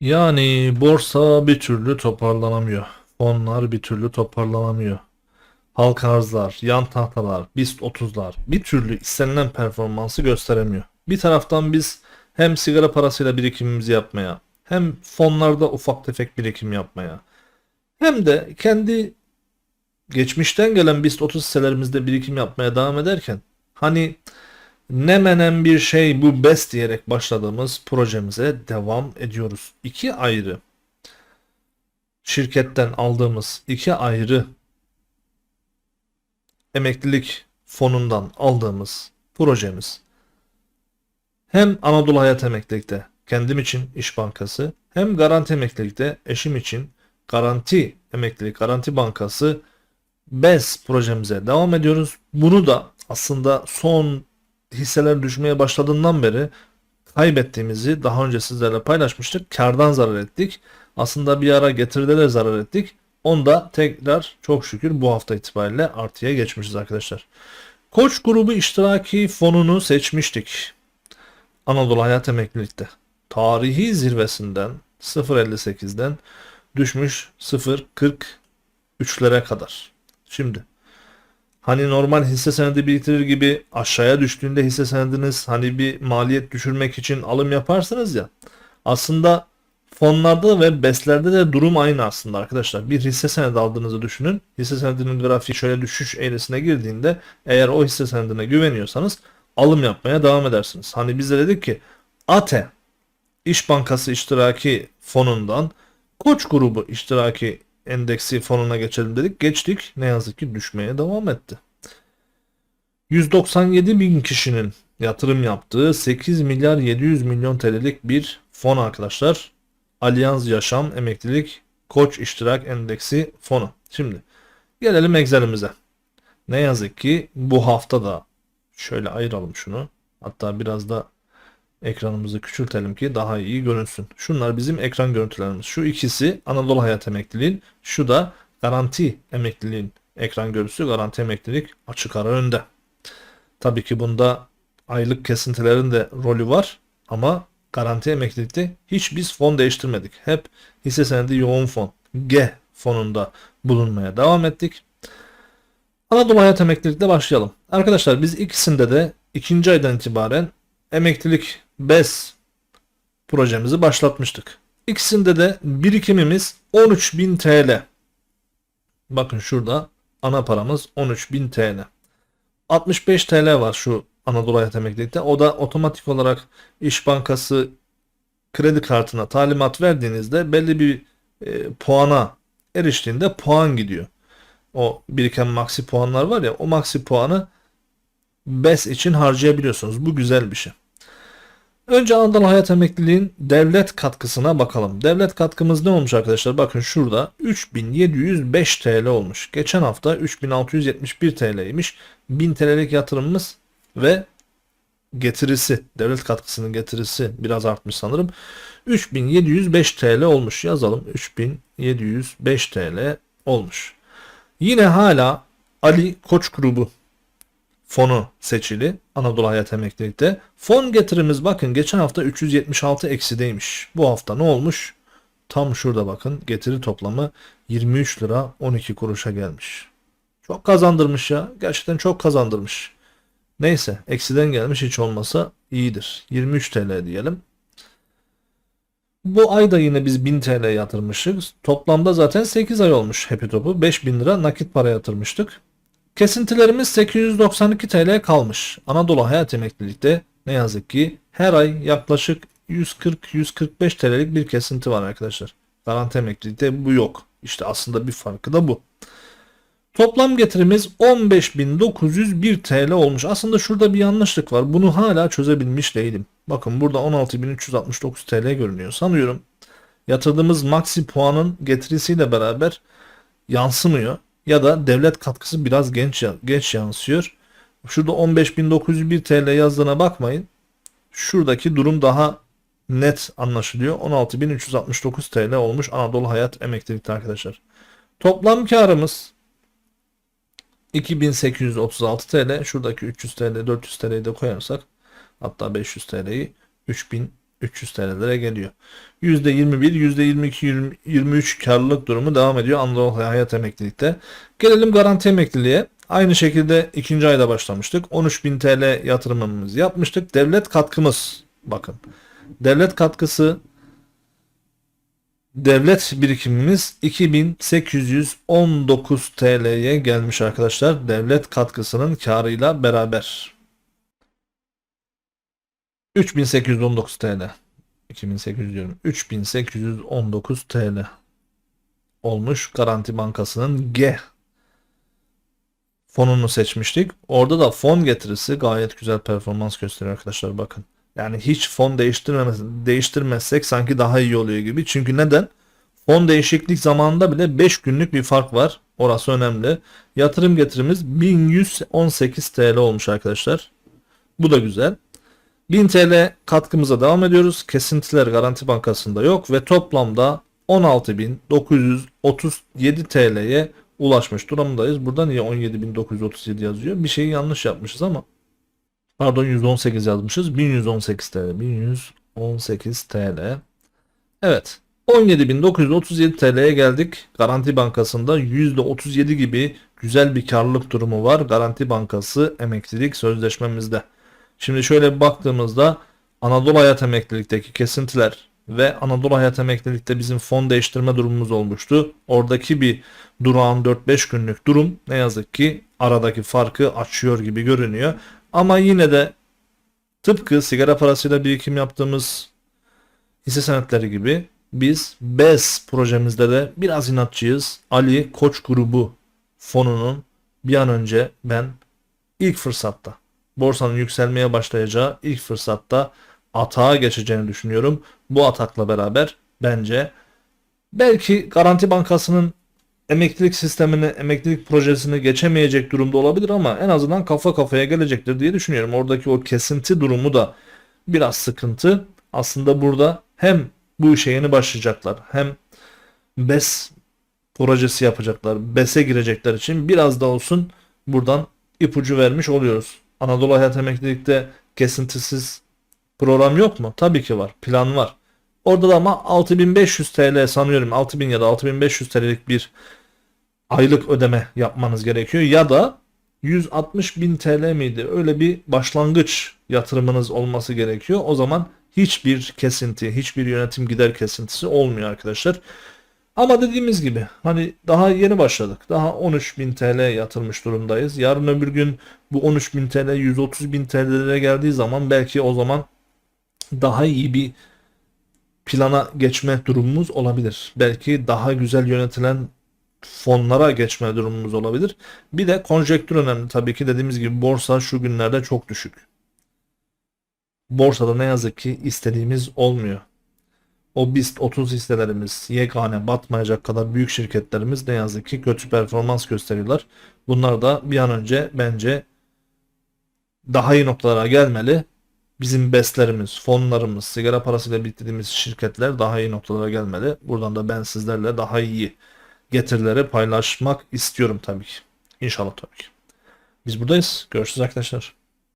Yani borsa bir türlü toparlanamıyor. Fonlar bir türlü toparlanamıyor. Halka arzlar, yan tahtalar, BIST 30'lar bir türlü istenilen performansı gösteremiyor. Bir taraftan biz hem sigara parasıyla birikimimizi yapmaya, hem fonlarda ufak tefek birikim yapmaya, hem de kendi geçmişten gelen BIST 30 hisselerimizde birikim yapmaya devam ederken hani ne menen bir şey bu BES diyerek başladığımız projemize devam ediyoruz. İki ayrı şirketten aldığımız iki ayrı emeklilik fonundan aldığımız projemiz hem Anadolu Hayat Emeklilik'te kendim için İş Bankası hem Garanti Emeklilik'te eşim için Garanti Emeklilik Garanti Bankası BES projemize devam ediyoruz. Bunu da aslında son hisseler düşmeye başladığından beri kaybettiğimizi daha önce sizlerle paylaşmıştık. Kardan zarar ettik. Aslında bir ara getiride de zarar ettik. Onda tekrar çok şükür bu hafta itibariyle artıya geçmişiz arkadaşlar. Koç grubu iştiraki fonunu seçmiştik. Anadolu Hayat Emeklilik'te. Tarihi zirvesinden 0.58'den düşmüş 0.43'lere kadar. Şimdi Hani normal hisse senedi biriktirir gibi aşağıya düştüğünde hisse senediniz hani bir maliyet düşürmek için alım yaparsınız ya. Aslında fonlarda ve beslerde de durum aynı aslında arkadaşlar. Bir hisse senedi aldığınızı düşünün. Hisse senedinin grafiği şöyle düşüş eğrisine girdiğinde eğer o hisse senedine güveniyorsanız alım yapmaya devam edersiniz. Hani biz de dedik ki ATE İş Bankası iştiraki fonundan Koç grubu iştiraki endeksi fonuna geçelim dedik. Geçtik. Ne yazık ki düşmeye devam etti. 197 bin kişinin yatırım yaptığı 8 milyar 700 milyon TL'lik bir fon arkadaşlar. Allianz Yaşam Emeklilik Koç İştirak Endeksi fonu. Şimdi gelelim Excel'imize. Ne yazık ki bu hafta da şöyle ayıralım şunu. Hatta biraz da ekranımızı küçültelim ki daha iyi görünsün. Şunlar bizim ekran görüntülerimiz. Şu ikisi Anadolu Hayat Emekliliğin, şu da Garanti Emekliliğin ekran görüntüsü. Garanti Emeklilik açık ara önde. Tabii ki bunda aylık kesintilerin de rolü var ama Garanti Emeklilikte hiç biz fon değiştirmedik. Hep hisse senedi yoğun fon G fonunda bulunmaya devam ettik. Anadolu Hayat Emeklilik'te başlayalım. Arkadaşlar biz ikisinde de ikinci aydan itibaren emeklilik BES projemizi başlatmıştık. İkisinde de birikimimiz 13.000 TL. Bakın şurada ana paramız 13.000 TL. 65 TL var şu Anadolu Hayat Emeklilik'te. O da otomatik olarak İş Bankası kredi kartına talimat verdiğinizde belli bir e, puana eriştiğinde puan gidiyor. O biriken maksi puanlar var ya o maksi puanı BES için harcayabiliyorsunuz. Bu güzel bir şey. Önce Anadolu Hayat Emekliliğin devlet katkısına bakalım. Devlet katkımız ne olmuş arkadaşlar? Bakın şurada 3705 TL olmuş. Geçen hafta 3671 TL'ymiş. 1000 TL'lik yatırımımız ve getirisi, devlet katkısının getirisi biraz artmış sanırım. 3705 TL olmuş. Yazalım 3705 TL olmuş. Yine hala Ali Koç grubu fonu seçili Anadolu Hayat Emeklilik'te. Fon getirimiz bakın geçen hafta 376 eksideymiş. Bu hafta ne olmuş? Tam şurada bakın getiri toplamı 23 lira 12 kuruşa gelmiş. Çok kazandırmış ya. Gerçekten çok kazandırmış. Neyse eksiden gelmiş hiç olmasa iyidir. 23 TL diyelim. Bu ay da yine biz 1000 TL yatırmışız. Toplamda zaten 8 ay olmuş Happy Top'u. 5000 lira nakit para yatırmıştık. Kesintilerimiz 892 TL kalmış. Anadolu Hayat Emeklilik'te ne yazık ki her ay yaklaşık 140-145 TL'lik bir kesinti var arkadaşlar. Garanti emeklilikte bu yok. İşte aslında bir farkı da bu. Toplam getirimiz 15.901 TL olmuş. Aslında şurada bir yanlışlık var. Bunu hala çözebilmiş değilim. Bakın burada 16.369 TL görünüyor. Sanıyorum yatırdığımız maksi puanın getirisiyle beraber yansımıyor ya da devlet katkısı biraz genç geç yansıyor. Şurada 15.901 TL yazdığına bakmayın. Şuradaki durum daha net anlaşılıyor. 16.369 TL olmuş Anadolu Hayat emeklilikte arkadaşlar. Toplam karımız 2836 TL. Şuradaki 300 TL, 400 TL'yi de koyarsak Hatta 500 TL'yi 3300 TL'lere geliyor. %21, %22, 20 23 karlılık durumu devam ediyor Anadolu Hayat Emeklilik'te. Gelelim garanti emekliliğe. Aynı şekilde ikinci ayda başlamıştık. 13.000 TL yatırımımızı yapmıştık. Devlet katkımız bakın. Devlet katkısı devlet birikimimiz 2819 TL'ye gelmiş arkadaşlar. Devlet katkısının karıyla beraber. 3819 TL. 2800 diyorum. 3819 TL olmuş Garanti Bankası'nın G fonunu seçmiştik. Orada da fon getirisi gayet güzel performans gösteriyor arkadaşlar bakın. Yani hiç fon değiştirmezsek sanki daha iyi oluyor gibi. Çünkü neden? Fon değişiklik zamanında bile 5 günlük bir fark var. Orası önemli. Yatırım getirimiz 1118 TL olmuş arkadaşlar. Bu da güzel. 1000 TL katkımıza devam ediyoruz. Kesintiler Garanti Bankası'nda yok ve toplamda 16.937 TL'ye ulaşmış durumdayız. Burada niye 17.937 yazıyor? Bir şeyi yanlış yapmışız ama. Pardon 118 yazmışız. 1118 TL. 1118 TL. Evet. 17.937 TL'ye geldik. Garanti Bankası'nda %37 gibi güzel bir karlılık durumu var. Garanti Bankası emeklilik sözleşmemizde. Şimdi şöyle baktığımızda Anadolu Hayat Emeklilikteki kesintiler ve Anadolu Hayat Emeklilikte bizim fon değiştirme durumumuz olmuştu. Oradaki bir durağın 4-5 günlük durum ne yazık ki aradaki farkı açıyor gibi görünüyor. Ama yine de tıpkı sigara parasıyla birikim yaptığımız hisse senetleri gibi biz BES projemizde de biraz inatçıyız. Ali Koç grubu fonunun bir an önce ben ilk fırsatta borsanın yükselmeye başlayacağı ilk fırsatta atağa geçeceğini düşünüyorum. Bu atakla beraber bence belki Garanti Bankası'nın emeklilik sistemini, emeklilik projesini geçemeyecek durumda olabilir ama en azından kafa kafaya gelecektir diye düşünüyorum. Oradaki o kesinti durumu da biraz sıkıntı. Aslında burada hem bu işe yeni başlayacaklar hem BES projesi yapacaklar, BES'e girecekler için biraz da olsun buradan ipucu vermiş oluyoruz. Anadolu Hayat Emeklilik'te kesintisiz program yok mu? Tabii ki var. Plan var. Orada da ama 6500 TL sanıyorum 6000 ya da 6500 TL'lik bir aylık ödeme yapmanız gerekiyor. Ya da 160 bin TL miydi? Öyle bir başlangıç yatırımınız olması gerekiyor. O zaman hiçbir kesinti, hiçbir yönetim gider kesintisi olmuyor arkadaşlar. Ama dediğimiz gibi hani daha yeni başladık. Daha 13.000 TL yatırmış durumdayız. Yarın öbür gün bu 13.000 TL 130.000 TL'lere geldiği zaman belki o zaman daha iyi bir plana geçme durumumuz olabilir. Belki daha güzel yönetilen fonlara geçme durumumuz olabilir. Bir de konjektür önemli tabii ki dediğimiz gibi borsa şu günlerde çok düşük. Borsada ne yazık ki istediğimiz olmuyor. O BIST 30 hisselerimiz yegane batmayacak kadar büyük şirketlerimiz ne yazık ki kötü performans gösteriyorlar. Bunlar da bir an önce bence daha iyi noktalara gelmeli. Bizim beslerimiz, fonlarımız, sigara parasıyla bitirdiğimiz şirketler daha iyi noktalara gelmeli. Buradan da ben sizlerle daha iyi getirileri paylaşmak istiyorum tabii ki. İnşallah tabii ki. Biz buradayız. Görüşürüz arkadaşlar.